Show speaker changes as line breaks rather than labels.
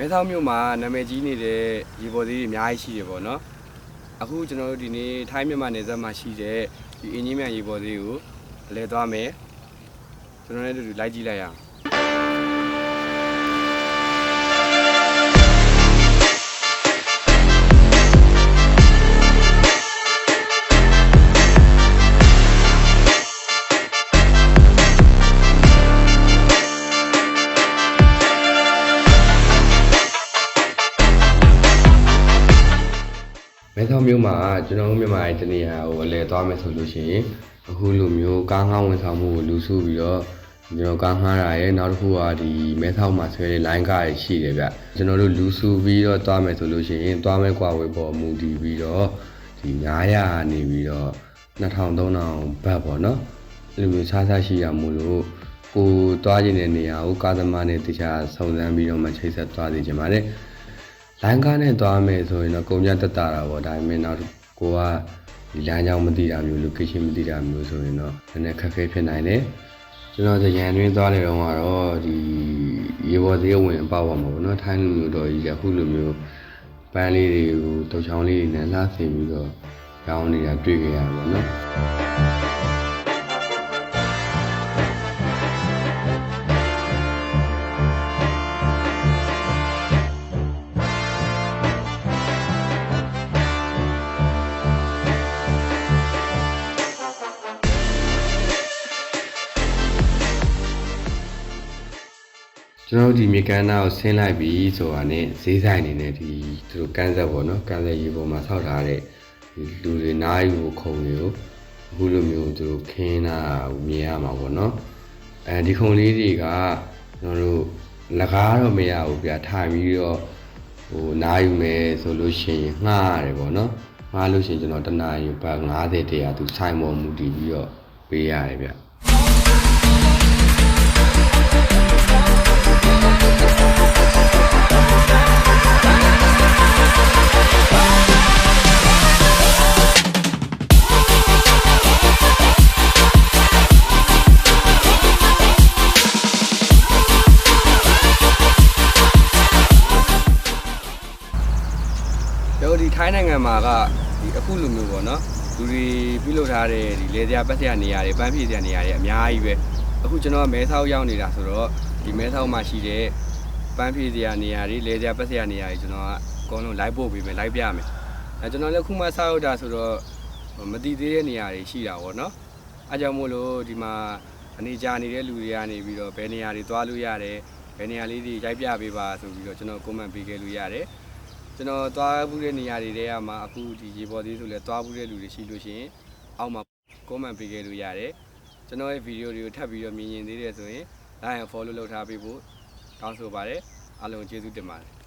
မဲဆောက်မြို့မှာနာမည်ကြီးနေတဲ့ရေပေါ်သေးတွေအများကြီးရှိတယ်ပေါ့နော်အခုကျွန်တော်တို့ဒီနေ့ထိုင်းမြန်မာနယ်စပ်မှာရှိတဲ့ဒီအင်းကြီးမြန်ရေပေါ်သေးကိုအလဲသွားမယ်ကျွန်တော်လည်းအတူတူလိုက်ကြည့်လိုက်ရအောင် မဲဆောက်မြို့မှာကျွန်တော်တို့မြန်မာရဲ့တနေရာကိုအလဲသွားမယ်ဆိုလို့ရှိရင်အခုလိုမျိုးကားငှားဝန်ဆောင်မှုကိုလူစုပြီးတော့ကျွန်တော်ကားငှားတာရဲ့နောက်တစ်ခုကဒီမဲဆောက်မှာဆွဲတဲ့ line ကားတွေရှိတယ်ဗျကျွန်တော်တို့လူစုပြီးတော့သွားမယ်ဆိုလို့ရှိရင်သွားမယ်ကွာဝေးပေါ်မူတည်ပြီးတော့ဒီ900နေပြီးတော့2000 3000ဘတ်ပေါ့နော်အဲ့လိုမျိုးစားစားရှိရမို့လို့ကိုသွားခြင်းတဲ့နေရာကိုကားသမားနဲ့တခြားစုံစမ်းပြီးတော့မှချိတ်ဆက်သွားသေးကြပါတယ် လိုင်းကားနဲ့သွားမယ်ဆိုရင်တော့ကုန်ကြတက်တာတာပေါ့ဒါပေမဲ့နောက်ကိုကဒီလမ်းကြောင်းမသိတာမျိုး location မသိတာမျိုးဆိုရင်တော့နည်းနည်းခက်ခဲဖြစ်နိုင်တယ်ကျွန်တော်ရန်တွင်းသွားနေတော့ကတော့ဒီရေပေါ်သေးဝင်အပေါက်ပါမှာပေါ့နော်ထိုင်းလူမျိုးတော်ကြီးကခုလိုမျိုးပန်းလေးတွေကိုတုတ်ချောင်းလေးတွေနဲ့လှဆင်ပြီးတော့ရောင်းနေတာတွေ့ကြရပါတော့နော် ကျွန်တော်တို့ဒီမြေကမ်းနားကိုဆင်းလိုက်ပြီဆိုတာနဲ့ဈေးဆိုင်နေနဲ့ဒီသူတို့ကန်းဆက်ပေါ့နော်ကန်းဆက်ရေပေါ်မှာဆောက်ထားတဲ့ဒီလူတွေနားယူခုံတွေကိုအခုလိုမျိုးသူတို့ခင်းတာကိုမြင်ရမှာပေါ့နော်အဲဒီခုံလေးတွေကကျွန်တော်တို့လကားတော့မရဘူးဗျာထိုင်ပြီးတော့ဟိုနားယူမယ်ဆိုလို့ရှိရင်ငှားရတယ်ပေါ့နော်ငှားလို့ရှိရင်ကျွန်တော်တနားယူပတ်90တရားသူဆိုင်ပေါ်မူတည်ပြီးတော့ပေးရတယ်ဗျာ တော်ဒီထိုင်းနိုင်ငံမှာကဒီအခုလိုမျိုးပေါ့နော်လူတွေပြုလုပ်ထားတဲ့ဒီလေစရာပတ်စရာနေရာတွေပန်းဖြည့်စရာနေရာတွေအများကြီးပဲအခုကျွန်တော်ကမဲဆောက်ရောက်နေတာဆိုတော့ဒီမဲဆောက်မှာရှိတဲ့ပန်းဖြည့်စရာနေရာတွေလေစရာပတ်စရာနေရာတွေကျွန်တော်ကအကုန်လုံးလိုက်ပို့ပေးမယ်လိုက်ပြမယ်အဲကျွန်တော်လည်းခုမှဆောက်ရောက်တာဆိုတော့မတည်သေးတဲ့နေရာတွေရှိတာပေါ့နော်အဲကြောင့်မို့လို့ဒီမှာအနေကြနေတဲ့လူတွေကနေပြီးတော့ဘယ်နေရာတွေသွားလို့ရတယ်ဘယ်နေရာလေးတွေရိုက်ပြပေးပါဆိုပြီးတော့ကျွန်တော် comment ပေးခဲ့လို့ရတယ် ကျွန်တော်သွားဘူးတဲ့နေရာတွေထဲကမှအခုဒီရေပေါ်သေးဆိုလဲသွားဘူးတဲ့လူတွေရှိလို့ရှိရင်အောက်မှာ comment ပေးခဲ့လို့ရတယ်ကျွန်တော်ရဲ့ဗီဒီယိုတွေကိုထပ်ပြီးတော့မြင်ရင်သေးတယ်ဆိုရင် like and follow လုပ်ထားပေးဖို့တောင်းဆိုပါတယ်အားလုံးကျေးဇူးတင်ပါတယ်